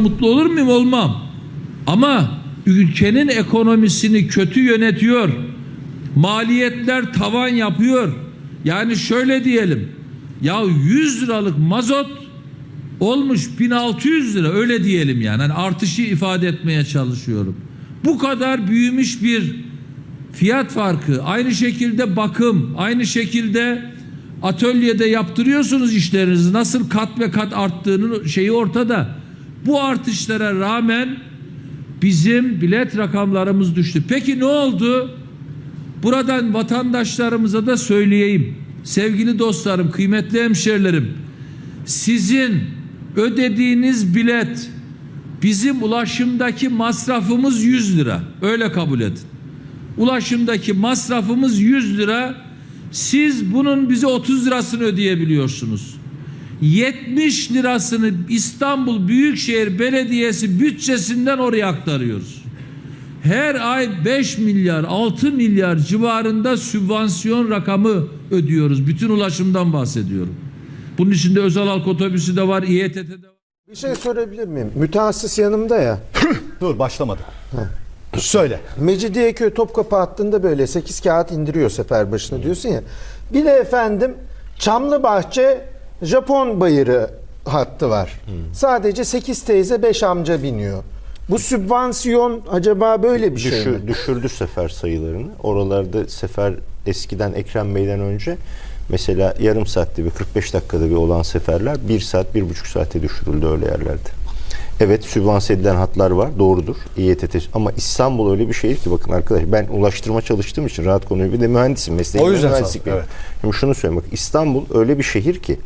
mutlu olur muyum? Olmam. Ama ülkenin ekonomisini kötü yönetiyor. Maliyetler tavan yapıyor. Yani şöyle diyelim. Ya 100 liralık mazot olmuş 1600 lira öyle diyelim yani. Hani artışı ifade etmeye çalışıyorum. Bu kadar büyümüş bir fiyat farkı. Aynı şekilde bakım, aynı şekilde atölyede yaptırıyorsunuz işlerinizi. Nasıl kat ve kat arttığının şeyi ortada. Bu artışlara rağmen bizim bilet rakamlarımız düştü. Peki ne oldu? Buradan vatandaşlarımıza da söyleyeyim. Sevgili dostlarım, kıymetli hemşerilerim. Sizin ödediğiniz bilet bizim ulaşımdaki masrafımız 100 lira. Öyle kabul edin. Ulaşımdaki masrafımız 100 lira. Siz bunun bize 30 lirasını ödeyebiliyorsunuz. 70 lirasını İstanbul Büyükşehir Belediyesi bütçesinden oraya aktarıyoruz. Her ay 5 milyar 6 milyar civarında sübvansiyon rakamı ödüyoruz. Bütün ulaşımdan bahsediyorum. Bunun içinde özel halk otobüsü de var, İETT de var. Bir şey sorabilir miyim? Mütehassıs yanımda ya. Dur başlamadı. Söyle. Mecidiyeköy Topkapı hattında böyle 8 kağıt indiriyor sefer başına diyorsun ya. Bir de efendim Çamlıbahçe Japon bayırı hattı var. Sadece 8 teyze 5 amca biniyor. Bu sübvansiyon acaba böyle bir şey Düşür- mi? düşürdü sefer sayılarını. Oralarda sefer eskiden Ekrem Bey'den önce mesela yarım saatte bir 45 dakikada bir olan seferler 1 saat 1,5 saate düşürüldü öyle yerlerde. Evet sübvanse edilen hatlar var doğrudur İETT ama İstanbul öyle bir şehir ki bakın arkadaş ben ulaştırma çalıştığım için rahat konuyu bir de mühendisim mesleğim O yüzden mühendislik evet. Şimdi şunu söyleyeyim bak İstanbul öyle bir şehir ki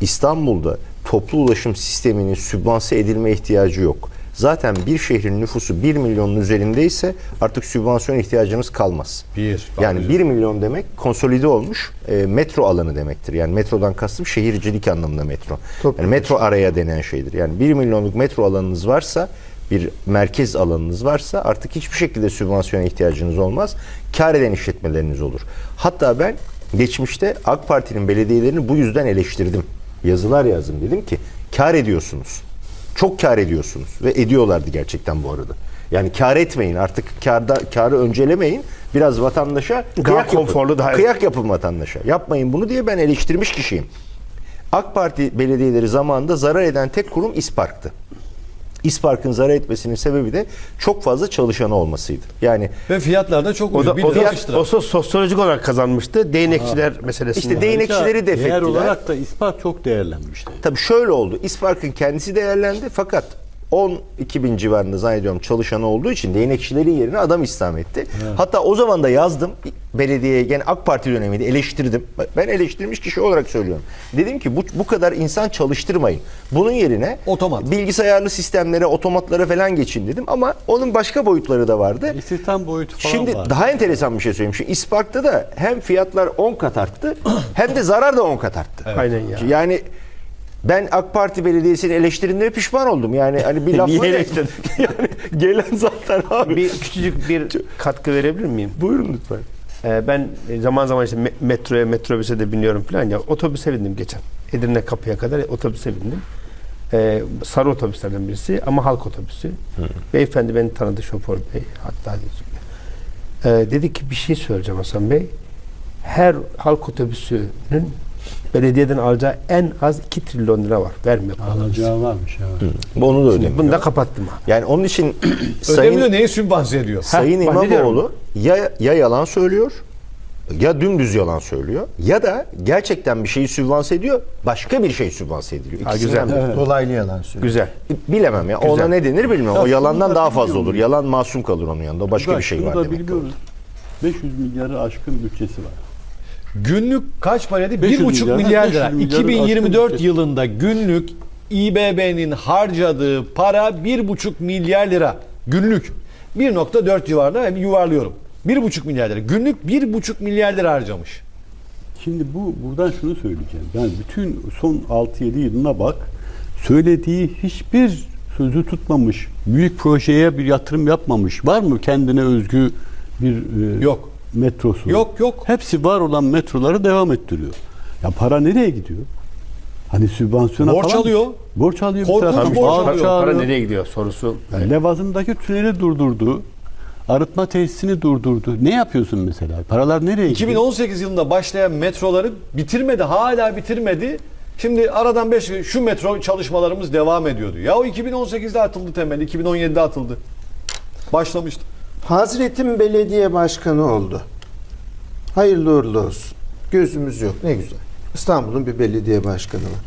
İstanbul'da toplu ulaşım sisteminin sübvanse edilme ihtiyacı yok. Zaten bir şehrin nüfusu 1 milyonun üzerindeyse artık sübvansiyon ihtiyacınız kalmaz. Bir, Yani bak 1 milyon demek konsolide olmuş e, metro alanı demektir. Yani metrodan kastım şehircilik anlamında metro. Toplu yani metro araya denen şeydir. Yani 1 milyonluk metro alanınız varsa bir merkez alanınız varsa artık hiçbir şekilde sübvansiyona ihtiyacınız olmaz. Kar eden işletmeleriniz olur. Hatta ben geçmişte AK Parti'nin belediyelerini bu yüzden eleştirdim. Yazılar yazdım. Dedim ki kar ediyorsunuz. Çok kar ediyorsunuz ve ediyorlardı gerçekten bu arada. Yani kar etmeyin artık karda karı öncelemeyin. Biraz vatandaşa kıyak konforlu, yapın. daha- Kıyak yapın vatandaşa. Yapmayın bunu diye ben eleştirmiş kişiyim. AK Parti belediyeleri zamanında zarar eden tek kurum İspark'tı. İspark'ın zarar etmesinin sebebi de çok fazla çalışanı olmasıydı. Yani Ve fiyatlar da çok O da, ucuz. Bir o, da, o da sosyolojik olarak kazanmıştı. Değnekçiler meselesinde. işte değnekçileri def Değer olarak da ispat çok değerlenmişti. Tabii şöyle oldu. İspark'ın kendisi değerlendi fakat 12 bin civarında zannediyorum çalışanı olduğu için değnekçilerin yerine adam istihdam etti. Hatta o zaman da yazdım belediyeye gene AK Parti döneminde eleştirdim. Ben eleştirmiş kişi olarak söylüyorum. Dedim ki bu, bu kadar insan çalıştırmayın. Bunun yerine Otomat. bilgisayarlı sistemlere, otomatlara falan geçin dedim ama onun başka boyutları da vardı. İstihdam boyutu falan Şimdi var. daha enteresan bir şey söyleyeyim. Şu İspark'ta da hem fiyatlar 10 kat arttı hem de zarar da 10 kat arttı. Aynen ya. Yani ben AK Parti belediyesini eleştirdiğimde pişman oldum. Yani hani bir laf Niye eleştirdin? yani gelen zaten abi. Bir küçücük bir katkı verebilir miyim? Buyurun lütfen. Ee, ben e, zaman zaman işte me- metroya, metrobüse de biniyorum falan ya. Otobüse bindim geçen. Edirne kapıya kadar otobüse bindim. Ee, sarı otobüslerden birisi ama halk otobüsü. Beyefendi beni tanıdı şoför bey. Hatta ee, dedi ki bir şey söyleyeceğim Hasan Bey. Her halk otobüsünün belediyeden alacağı en az 2 trilyon lira var. Vermiyor. Alacağı varmış. Evet. Onu da ödemiyor. Bunu da kapattım ha. Yani onun için Ödemiyor Sayın, neyi sübvanse ediyor? Sayın Heh, İmamoğlu ya, ya yalan söylüyor ya dümdüz yalan söylüyor ya da gerçekten bir şeyi sübvanse ediyor başka bir şey sübvanse ediliyor. Ha, güzel. biri. Dolaylı yalan söylüyor. Güzel. Bilemem ya. Ona Güzel. ne denir bilmiyorum. Ya o yalandan daha fazla olur. muyum? Yalan masum kalır onun yanında. O başka Bak, bir şey var demek. biliyoruz. 500 milyarı aşkın bütçesi var. Günlük kaç paraydı? 500 1,5 milyar, milyar 500 lira. milyarın 2024 aşkın yılında günlük İBB'nin harcadığı para 1,5 milyar lira. Günlük. 1.4 civarında yuvarlıyorum. 1,5 milyar lira. Günlük 1,5 milyar lira harcamış. Şimdi bu buradan şunu söyleyeceğim. Yani bütün son 6-7 yılına bak. Söylediği hiçbir sözü tutmamış. Büyük projeye bir yatırım yapmamış. Var mı kendine özgü bir e, Yok. Metrosu? Yok, yok. Hepsi var olan metroları devam ettiriyor. Ya para nereye gidiyor? Hani sübvansiyona Borç falan alıyor. Borç alıyor. bir Korkunç taraftan. borç Borç alıyor. Para alıyor. nereye gidiyor sorusu. Levazım'daki tüneli durdurdu. Arıtma tesisini durdurdu. Ne yapıyorsun mesela? Paralar nereye gidiyor? 2018 yılında başlayan metroları bitirmedi. Hala bitirmedi. Şimdi aradan 5 şu metro çalışmalarımız devam ediyordu. Ya o 2018'de atıldı temeli, 2017'de atıldı. Başlamıştı. Hazretim belediye başkanı oldu. Hayırlı uğurlu olsun. Gözümüz yok ne güzel. İstanbul'un bir belediye başkanı var.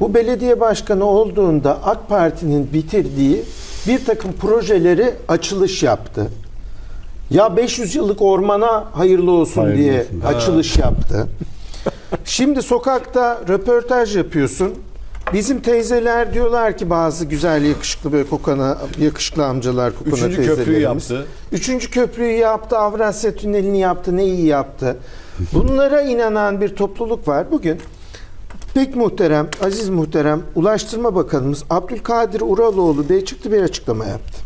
Bu belediye başkanı olduğunda AK Parti'nin bitirdiği bir takım projeleri açılış yaptı. Ya 500 yıllık ormana hayırlı olsun Hayırlı diye olsun. açılış yaptı. Şimdi sokakta röportaj yapıyorsun. Bizim teyzeler diyorlar ki bazı güzel yakışıklı böyle kokana yakışıklı amcalar kokana Üçüncü köprüyü teyzelerimiz. yaptı. Üçüncü köprüyü yaptı, Avrasya Tüneli'ni yaptı, ne iyi yaptı. Bunlara inanan bir topluluk var. Bugün pek muhterem, aziz muhterem Ulaştırma Bakanımız Abdülkadir Uraloğlu Bey çıktı bir açıklama yaptı.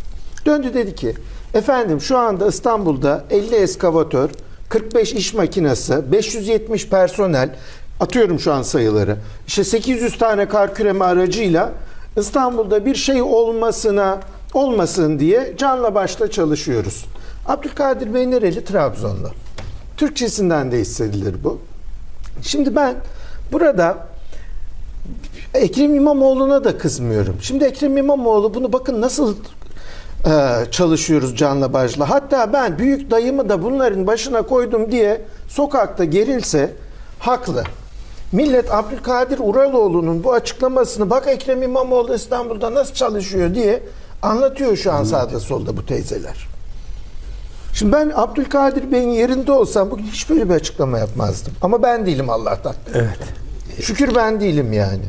Döndü dedi ki, efendim şu anda İstanbul'da 50 eskavatör, 45 iş makinesi, 570 personel, atıyorum şu an sayıları, işte 800 tane kar küreme aracıyla İstanbul'da bir şey olmasına olmasın diye canla başla çalışıyoruz. Abdülkadir Bey nereli? Trabzonlu. Türkçesinden de hissedilir bu. Şimdi ben burada Ekrem İmamoğlu'na da kızmıyorum. Şimdi Ekrem İmamoğlu bunu bakın nasıl e, çalışıyoruz canla başla. Hatta ben büyük dayımı da bunların başına koydum diye sokakta gerilse haklı. Millet Abdülkadir Uraloğlu'nun bu açıklamasını bak Ekrem İmamoğlu İstanbul'da nasıl çalışıyor diye anlatıyor şu an sağda solda bu teyzeler. Şimdi ben Abdülkadir Bey'in yerinde olsam bugün hiç böyle bir açıklama yapmazdım. Ama ben değilim Allah'tan. Evet. Şükür ben değilim yani.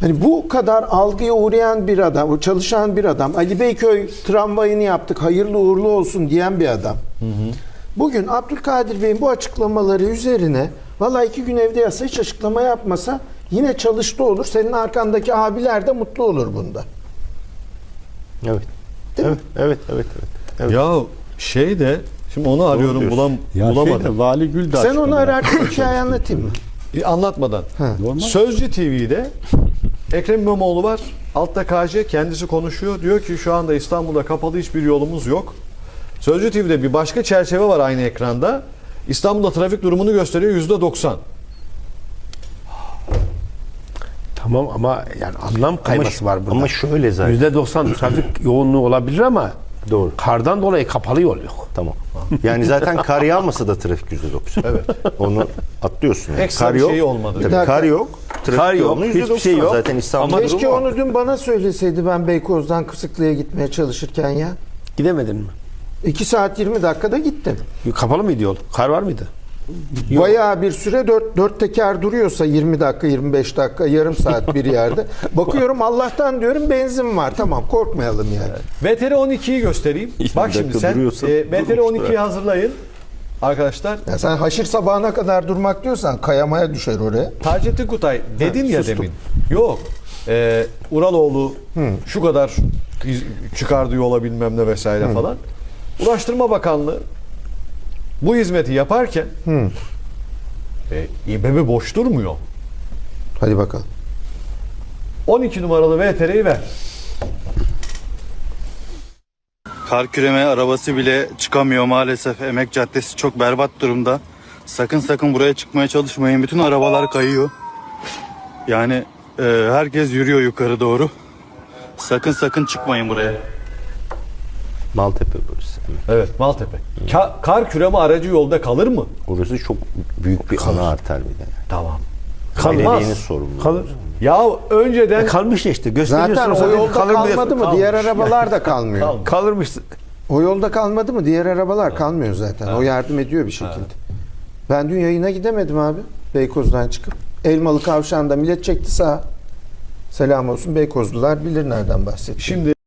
Hani bu kadar algıya uğrayan bir adam, o çalışan bir adam, Ali Beyköy tramvayını yaptık, hayırlı uğurlu olsun diyen bir adam. Bugün Abdülkadir Bey'in bu açıklamaları üzerine vallahi iki gün evde yatsa hiç açıklama yapmasa yine çalıştı olur. Senin arkandaki abiler de mutlu olur bunda. Evet. Değil mi? Evet, evet, evet, evet. evet. Ya şey de şimdi onu arıyorum diyorsun. bulam, Ya bulamadım. şeyde, Vali Gül de Sen onu ararken hikaye anlatayım mı? Bir anlatmadan. Normal. Sözcü TV'de Ekrem İmamoğlu var. Altta KC kendisi konuşuyor. Diyor ki şu anda İstanbul'da kapalı hiçbir yolumuz yok. Sözcü TV'de bir başka çerçeve var aynı ekranda. İstanbul'da trafik durumunu gösteriyor yüzde 90. Tamam ama yani anlam kayması var burada. Ama şöyle zaten. %90 trafik yoğunluğu olabilir ama Doğru. kardan dolayı kapalı yol yok. Tamam. Yani zaten kar yağmasa da trafik yüzde doksan. Evet. Onu atlıyorsun. Yani. Ekstra kar bir yok. şey olmadı. Tabii Bir dakika. kar yok. Trafik Kar yok, hiçbir %90. şey yok. Zaten İstanbul Keşke durumu o. onu dün bana söyleseydi ben Beykoz'dan Kısıklı'ya gitmeye çalışırken ya. Gidemedin mi? 2 saat 20 dakikada gittim. Kapalı mıydı yol? Kar var mıydı? Bayağı bir süre dört, dört teker duruyorsa 20 dakika 25 dakika yarım saat bir yerde. Bakıyorum Allah'tan diyorum benzin var tamam korkmayalım yani. VTR 12'yi göstereyim. Bak şimdi sen e, durmuştur 12'yi hazırlayın. Arkadaşlar Ya sen haşir sabahına kadar durmak diyorsan kayamaya düşer oraya. Taceddin Kutay dedin ya sustum. demin. Yok. Ee, Uraloğlu şu kadar çıkardığı yola bilmem ne vesaire falan. Ulaştırma Bakanlığı bu hizmeti yaparken e, İBB boş durmuyor. Hadi bakalım. 12 numaralı VTR'yi ver. Kar küreme arabası bile çıkamıyor maalesef. Emek Caddesi çok berbat durumda. Sakın sakın buraya çıkmaya çalışmayın. Bütün arabalar kayıyor. Yani e, herkes yürüyor yukarı doğru. Sakın sakın çıkmayın buraya. Maltepe burası. Evet Maltepe. Ka- kar küreme aracı yolda kalır mı? Orası çok büyük bir ana arter bir de. Tamam. Belediyenin Kalmaz. sorumluluğu. Kalır. Ya önceden E, kalmış ya işte. Gösteriyorsun. Zaten o yolda kalır mı kalmadı diyorsun. mı? Diğer arabalar da kalmıyor. Kalırmış. O yolda kalmadı mı? Diğer arabalar kalmıyor zaten. O yardım ediyor bir şekilde. Ben dün yayına gidemedim abi. Beykoz'dan çıkıp. Elmalı Kavşağı'nda millet çekti sağa. Selam olsun Beykozlular bilir nereden bahsettiğimi. şimdi